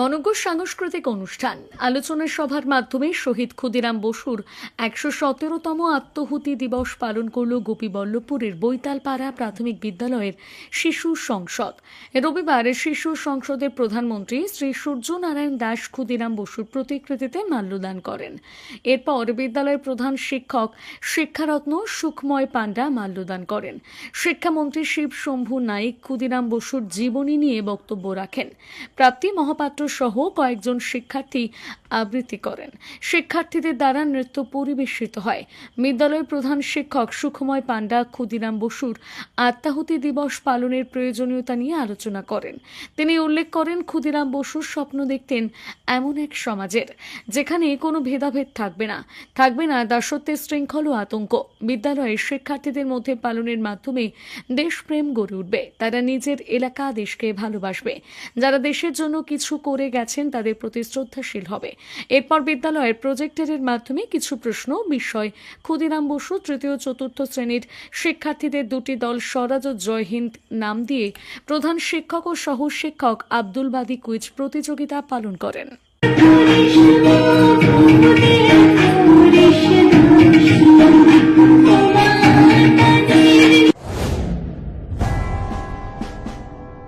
মনজ্ঞ সাংস্কৃতিক অনুষ্ঠান। আলোচনা সভার মাধ্যমে শহীদ ক্ষুদিরাম বসুর একশো সতেরোতম আত্মহুতি দিবস পালন করল গোপীবল্লভপুরের বৈতালপাড়া প্রাথমিক বিদ্যালয়ের শিশু সংসদ। রবিবার শিশু সংসদের প্রধানমন্ত্রী শ্রী সূর্যনারায়ণ দাস ক্ষুদিরাম বসুর প্রতিকৃতিতে মাল্যদান করেন। এরপর বিদ্যালয়ের প্রধান শিক্ষক শিক্ষারত্ন সুখময় পাণ্ডা মাল্যদান করেন। শিক্ষামন্ত্রী শিব শম্ভু নাইক ক্ষুদিরাম বসুর জীবনী নিয়ে বক্তব্য রাখেন। প্রাপ্তি মহাপাত্র সহ কয়েকজন শিক্ষার্থী আবৃত্তি করেন। শিক্ষার্থীদের দ্বারা নৃত্য পরিবেশিত হয়। বিদ্যালয়ের প্রধান শিক্ষক সুখময় পাণ্ডা, ক্ষুদিরাম বসুর আত্মাহুতি দিবস পালনের প্রয়োজনীয়তা নিয়ে আলোচনা করেন। তিনি উল্লেখ করেন, ক্ষুদিরাম বসুর স্বপ্ন দেখতেন এমন এক সমাজের, যেখানে কোনো ভেদাভেদ থাকবে না। থাকবে না দাসত্বের শৃঙ্খল ও আতঙ্ক। বিদ্যালয়ের শিক্ষার্থীদের মধ্যে পালনের মাধ্যমে দেশপ্রেম গড়ে উঠবে। তারা নিজের এলাকা দেশকে ভালোবাসবে। যারা দেশের জন্য কিছু করে গেছেন তাদের প্রতি শ্রদ্ধাশীল হবে। এরপর বিদ্যালয়ের প্রজেক্টরের মাধ্যমে কিছু প্রশ্ন, বিষয়। ক্ষুদিরাম বসু তৃতীয় চতুর্থ শ্রেণির শিক্ষার্থীদের দুটি দল স্বরাজ ও জয় হিন্দ নাম দিয়ে প্রধান শিক্ষক ও সহ শিক্ষক আব্দুল বাদী কুইজ প্রতিযোগিতা পালন করেন।